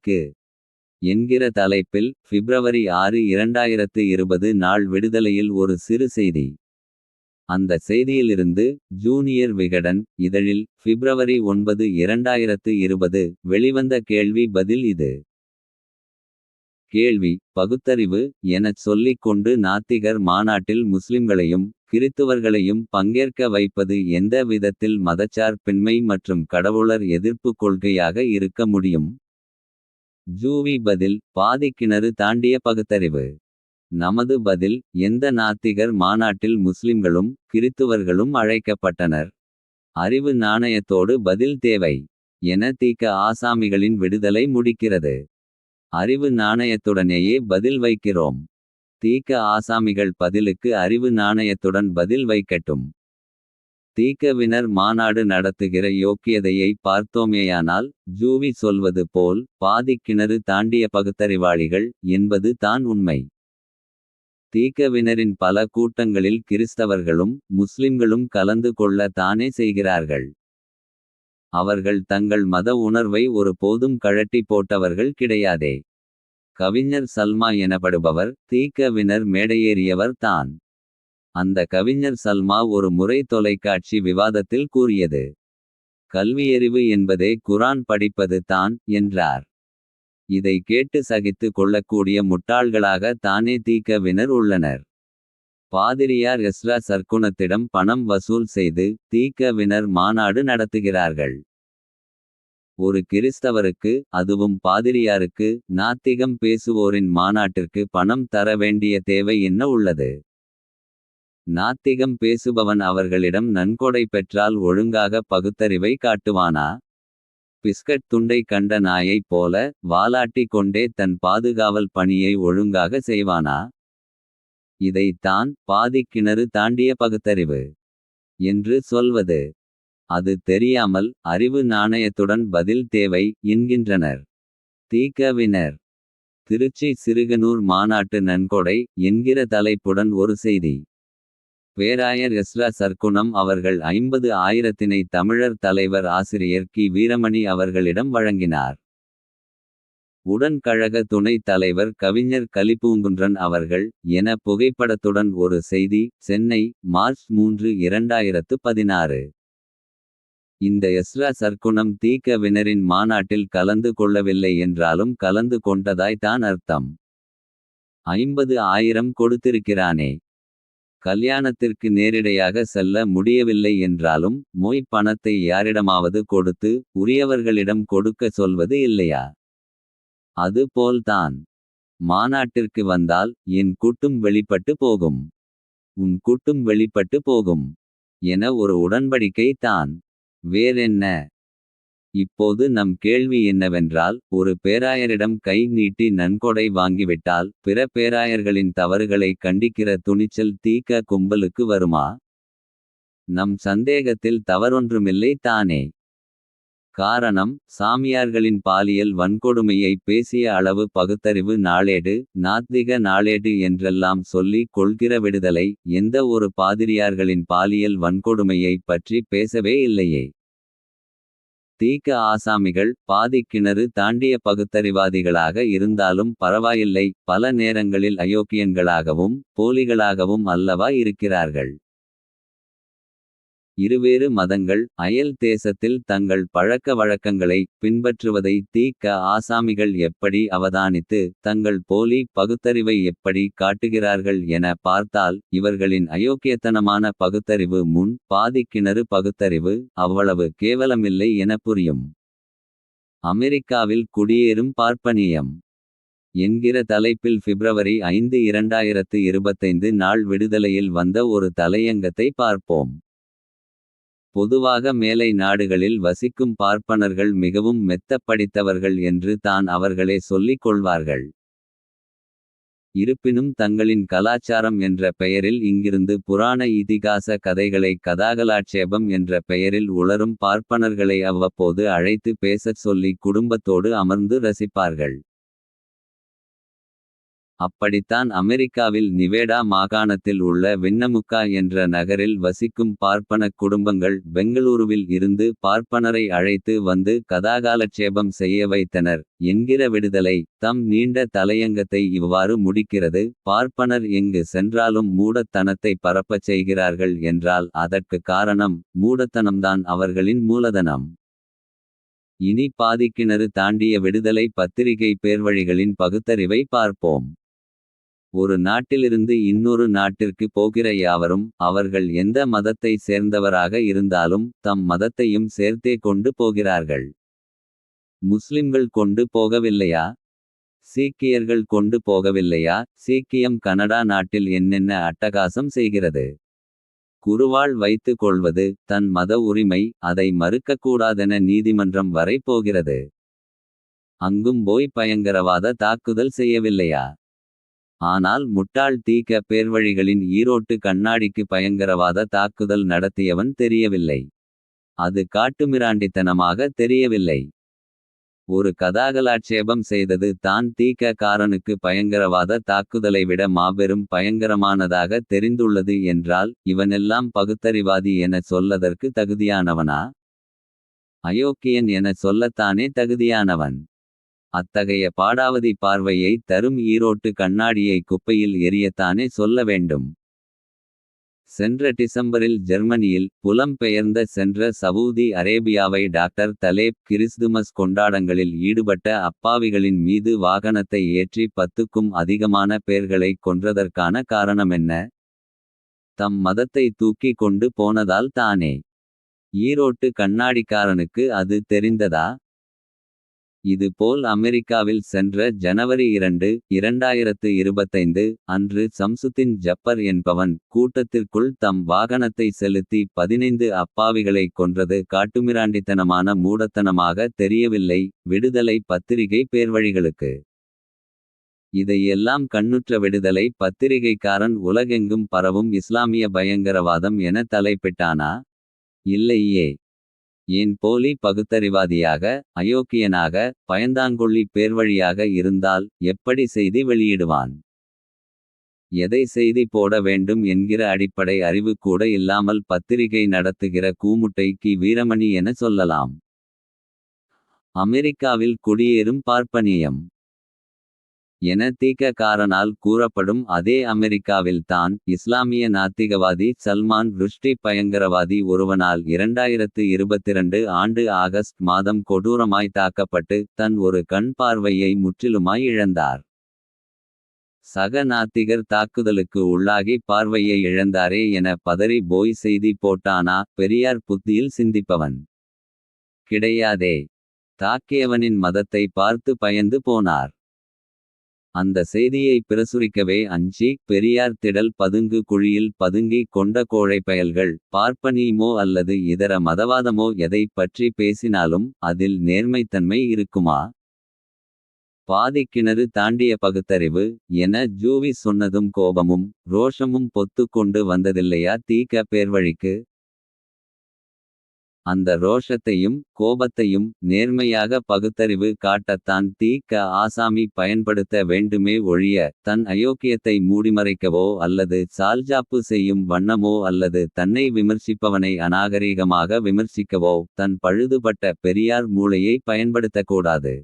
ஜூவிக்கு என்கிற தலைப்பில் பிப்ரவரி ஆறு இரண்டாயிரத்து இருபது நாள் விடுதலையில் ஒரு சிறு செய்தி. அந்த செய்தியிலிருந்து ஜூனியர் விகடன் இதழில் பிப்ரவரி ஒன்பது இரண்டாயிரத்து இருபது வெளிவந்த கேள்வி பதில் இது. கேள்வி பகுத்தறிவு எனச் சொல்லிக் கொண்டு நாத்திகர் மாநாட்டில் முஸ்லிம்களையும். கிறித்துவர்களையும் பங்கேற்க வைப்பது எந்த விதத்தில் மதச்சார்பின்மை மற்றும் கடவுளர் எதிர்ப்பு கொள்கையாக இருக்க முடியும். ஜூவி பதில் பாதிக்கிணறு தாண்டிய பகுத்தறிவு. நமது பதில் எந்த நாத்திகர் மாநாட்டில் முஸ்லிம்களும். கிறித்துவர்களும் அழைக்கப்பட்டனர். அறிவு நாணயத்தோடு பதில் தேவை. என தீக்க ஆசாமிகளின் விடுதலை முடிக்கிறது. அறிவு நாணயத்துடனேயே பதில் வைக்கிறோம். தீக்க ஆசாமிகள் பதிலுக்கு அறிவு நாணயத்துடன் பதில் வைக்கட்டும். தீக்கவினர் மாநாடு நடத்துகிற யோக்கியதையை பார்த்தோமேயானால். ஜூவி சொல்வது போல் பாதிக்கிணறு தாண்டிய பகுத்தறிவாளிகள். என்பது தான் உண்மை. தீக்கவினரின் பல கூட்டங்களில் கிறிஸ்தவர்களும். முஸ்லிம்களும் கலந்து கொள்ள தானே செய்கிறார்கள். அவர்கள் தங்கள் மத உணர்வை ஒரு போதும் கழட்டி போட்டவர்கள் கிடையாதே. கவிஞர் சல்மா எனப்படுபவர் தீக்கவினர் மேடையேறியவர் தான். அந்த கவிஞர் சல்மா ஒரு முறை தொலைக்காட்சி விவாதத்தில் கூறியது. கல்வியறிவு என்பதே குரான் படிப்பது தான் என்றார். இதை கேட்டு சகித்து கொள்ளக்கூடிய முட்டாள்களாக தானே தீக்கவினர் உள்ளனர். பாதிரியார் எஸ்ரா சர்க்குணத்திடம் பணம் வசூல் செய்து. தீக்கவினர் மாநாடு நடத்துகிறார்கள். ஒரு கிறிஸ்தவருக்கு அதுவும் பாதிரியாருக்கு. நாத்திகம் பேசுவோரின் மாநாட்டிற்கு பணம் தர வேண்டிய தேவை என்ன உள்ளது. நாத்திகம் பேசுபவன் அவர்களிடம் நன்கொடை பெற்றால் ஒழுங்காக பகுத்தறிவை காட்டுவானா. பிஸ்கட் துண்டை கண்ட நாயைப் போல வாலாட்டி கொண்டே தன் பாதுகாவல் பணியை ஒழுங்காக செய்வானா. இதைத்தான் தான் பாதிக்கிணறு தாண்டிய பகுத்தறிவு. என்று சொல்வது. அது தெரியாமல் அறிவு நாணயத்துடன் பதில் தேவை என்கின்றனர். தீக்கவினர் திருச்சி சிறுகனூர் மாநாட்டு நன்கொடை என்கிற தலைப்புடன் ஒரு செய்தி. பேராயர் எஸ்ரா சர்க்குணம் அவர்கள் ஐம்பது ஆயிரத்தினை தமிழர் தலைவர் ஆசிரியர் கி வீரமணி அவர்களிடம் வழங்கினார். உடன் கழக துணைத் தலைவர் கவிஞர் கலிப்பூங்குன்றன் அவர்கள். என புகைப்படத்துடன் ஒரு செய்தி சென்னை மார்ச் மூன்று இரண்டாயிரத்து பதினாறு. இந்த எஸ்ரா சர்க்குணம் தீக்கவினரின் மாநாட்டில் கலந்து கொள்ளவில்லை என்றாலும் கலந்து கொண்டதாய்தான் அர்த்தம். ஐம்பது ஆயிரம் கொடுத்திருக்கிறானே. கல்யாணத்திற்கு நேரிடையாக செல்ல முடியவில்லை என்றாலும். மொய் பணத்தை யாரிடமாவது கொடுத்து உரியவர்களிடம் கொடுக்க சொல்வது இல்லையா. அது போல்தான் மாநாட்டிற்கு வந்தால் என் கூட்டும் வெளிப்பட்டு போகும். உன் கூட்டும் வெளிப்பட்டு போகும். என ஒரு உடன்படிக்கை தான். வேறென்ன. இப்போது நம் கேள்வி என்னவென்றால் ஒரு பேராயரிடம் கை நீட்டி நன்கொடை வாங்கிவிட்டால். பிற பேராயர்களின் தவறுகளை கண்டிக்கிற துணிச்சல் தீக்க கும்பலுக்கு வருமா. நம் சந்தேகத்தில் தவறொன்றுமில்லை தானே. காரணம் சாமியார்களின் பாலியல் வன்கொடுமையை பேசிய அளவு பகுத்தறிவு நாளேடு. நாத்திக நாளேடு என்றெல்லாம் சொல்லி கொள்கிற விடுதலை. எந்த ஒரு பாதிரியார்களின் பாலியல் வன்கொடுமையை பற்றி பேசவே இல்லையே. தீக்க ஆசாமிகள் பாதிக்கிணறு தாண்டிய பகுத்தறிவாதிகளாக இருந்தாலும் பரவாயில்லை. பல நேரங்களில் அயோக்கியன்களாகவும் போலிகளாகவும் அல்லவா இருக்கிறார்கள். இருவேறு மதங்கள் அயல் தேசத்தில் தங்கள் பழக்க வழக்கங்களை. பின்பற்றுவதை தீக்க ஆசாமிகள் எப்படி அவதானித்து. தங்கள் போலி பகுத்தறிவை எப்படி காட்டுகிறார்கள் என பார்த்தால். இவர்களின் அயோக்கியத்தனமான பகுத்தறிவு முன் பாதிக்கிணறு பகுத்தறிவு. அவ்வளவு கேவலமில்லை என புரியும். அமெரிக்காவில் குடியேறும் பார்ப்பனியம். என்கிற தலைப்பில் பிப்ரவரி ஐந்து இரண்டாயிரத்து இருபத்தைந்து நாள் விடுதலையில் வந்த ஒரு தலையங்கத்தை பார்ப்போம். பொதுவாக மேலை நாடுகளில் வசிக்கும் பார்ப்பனர்கள் மிகவும் மெத்தப் படித்தவர்கள் என்று தான் அவர்களே சொல்லிக் கொள்வார்கள். இருப்பினும் தங்களின் கலாச்சாரம் என்ற பெயரில் இங்கிருந்து புராண இதிகாச கதைகளை கதாகலாட்சேபம் என்ற பெயரில் உளரும் பார்ப்பனர்களை அவ்வப்போது அழைத்து பேசச் சொல்லி குடும்பத்தோடு அமர்ந்து ரசிப்பார்கள். அப்படித்தான் அமெரிக்காவில் நிவேடா மாகாணத்தில் உள்ள வின்னமுக்கா என்ற நகரில் வசிக்கும் பார்ப்பன குடும்பங்கள் பெங்களூருவில் இருந்து பார்ப்பனரை அழைத்து வந்து கதாகாலட்சேபம் செய்ய வைத்தனர். என்கிற விடுதலை தம் நீண்ட தலையங்கத்தை இவ்வாறு முடிக்கிறது. பார்ப்பனர் எங்கு சென்றாலும் மூடத்தனத்தை பரப்பச் செய்கிறார்கள் என்றால் அதற்கு காரணம் மூடத்தனம்தான் அவர்களின் மூலதனம். இனி பாதிக்கிணறு தாண்டிய விடுதலை பத்திரிகை பேர்வழிகளின் பகுத்தறிவை பார்ப்போம். ஒரு நாட்டிலிருந்து இன்னொரு நாட்டிற்கு போகிற யாவரும் அவர்கள் எந்த மதத்தை சேர்ந்தவராக இருந்தாலும் தம் மதத்தையும் சேர்த்தே கொண்டு போகிறார்கள். முஸ்லிம்கள் கொண்டு போகவில்லையா? சீக்கியர்கள் கொண்டு போகவில்லையா? சீக்கியம் கனடா நாட்டில் என்னென்ன அட்டகாசம் செய்கிறது? குருவாள் வைத்து கொள்வது தன் மத உரிமை அதை மறுக்கக்கூடாதென நீதிமன்றம் வரை போகிறது. அங்கும் போய் பயங்கரவாத தாக்குதல் செய்யவில்லையா? ஆனால் முட்டாள் தீக்க பேர்வழிகளின் ஈரோட்டு கண்ணாடிக்கு பயங்கரவாத தாக்குதல் நடத்தியவன் தெரியவில்லை. அது காட்டுமிராண்டித்தனமாக தெரியவில்லை. ஒரு கதாகலாட்சேபம் செய்தது தான் தீக்க காரனுக்கு பயங்கரவாத தாக்குதலை விட மாபெரும் பயங்கரமானதாக தெரிந்துள்ளது என்றால் இவனெல்லாம் பகுத்தறிவாதி என சொல்லதற்கு தகுதியானவனா? அயோக்கியன் என சொல்லத்தானே தகுதியானவன்? அத்தகைய பாடாவதி பார்வையை தரும் ஈரோட்டு கண்ணாடியை குப்பையில் எரியத்தானே சொல்ல வேண்டும். சென்ற டிசம்பரில் ஜெர்மனியில் புலம்பெயர்ந்த சென்ற சவூதி அரேபியாவை டாக்டர் தலேப் கிறிஸ்துமஸ் கொண்டாடங்களில் ஈடுபட்ட அப்பாவிகளின் மீது வாகனத்தை ஏற்றி பத்துக்கும் அதிகமான பேர்களை கொன்றதற்கான காரணமென்ன தம் மதத்தை தூக்கி கொண்டு போனதால் தானே? ஈரோட்டு கண்ணாடிக்காரனுக்கு அது தெரிந்ததா? இதுபோல் அமெரிக்காவில் சென்ற ஜனவரி இரண்டு இரண்டாயிரத்து இருபத்தைந்து அன்று சம்சுத்தின் ஜப்பர் என்பவன் கூட்டத்திற்குள் தம் வாகனத்தை செலுத்தி பதினைந்து அப்பாவிகளை கொன்றது. காட்டுமிராண்டித்தனமான மூடத்தனமாக தெரியவில்லை. விடுதலை பத்திரிகை பேர்வழிகளுக்கு. இதையெல்லாம் கண்ணுற்ற விடுதலை பத்திரிகைக்காரன் உலகெங்கும் பரவும் இஸ்லாமிய பயங்கரவாதம் என தலைப்பிட்டானா? இல்லையே. ஏன் போலி பகுத்தறிவாதியாக அயோக்கியனாக பயந்தாங்கொள்ளி பேர்வழியாக இருந்தால் எப்படி செய்தி வெளியிடுவான்? எதை செய்தி போட வேண்டும் என்கிற அடிப்படை அறிவு கூட இல்லாமல் பத்திரிகை நடத்துகிற கூமுட்டை கி வீரமணி என சொல்லலாம். அமெரிக்காவில் குடியேறும் பார்ப்பனியம். என தீக்கக்காரனால் கூறப்படும் அதே அமெரிக்காவில் தான் இஸ்லாமிய நாத்திகவாதி சல்மான் ருஷ்டி பயங்கரவாதி ஒருவனால் இரண்டாயிரத்து இருபத்திரண்டு ஆண்டு ஆகஸ்ட் மாதம் கொடூரமாய் தாக்கப்பட்டு தன் ஒரு கண் பார்வையை முற்றிலுமாய் இழந்தார். சக நாத்திகர் தாக்குதலுக்கு உள்ளாகி பார்வையை இழந்தாரே என பதறி போய் செய்தி போட்டானா பெரியார் புத்தியில் சிந்திப்பவன். கிடையாதே. தாக்கியவனின் மதத்தை பார்த்து பயந்து போனார். அந்த செய்தியை பிரசுரிக்கவே அஞ்சி பெரியார் திடல் பதுங்கு குழியில் பதுங்கி கொண்ட கோழைப்பயல்கள் பார்ப்பனியுமோ அல்லது இதர மதவாதமோ எதை பற்றி பேசினாலும் அதில் நேர்மைத்தன்மை இருக்குமா? பாதிக்கிணறு தாண்டிய பகுத்தறிவு என ஜூவி சொன்னதும் கோபமும் ரோஷமும் பொத்து கொண்டு வந்ததில்லையா தீக்க பேர்வழிக்கு? அந்த ரோஷத்தையும் கோபத்தையும் நேர்மையாக பகுத்தறிவு காட்டத்தான் தீக்க ஆசாமி பயன்படுத்த வேண்டுமே ஒழிய தன் அயோக்கியத்தை மூடிமறைக்கவோ அல்லது சால்ஜாப்பு செய்யும் வண்ணமோ அல்லது தன்னை விமர்சிப்பவனை அநாகரீகமாக விமர்சிக்கவோ தன் பழுதுபட்ட பெரியார் மூளையை பயன்படுத்தக்கூடாது.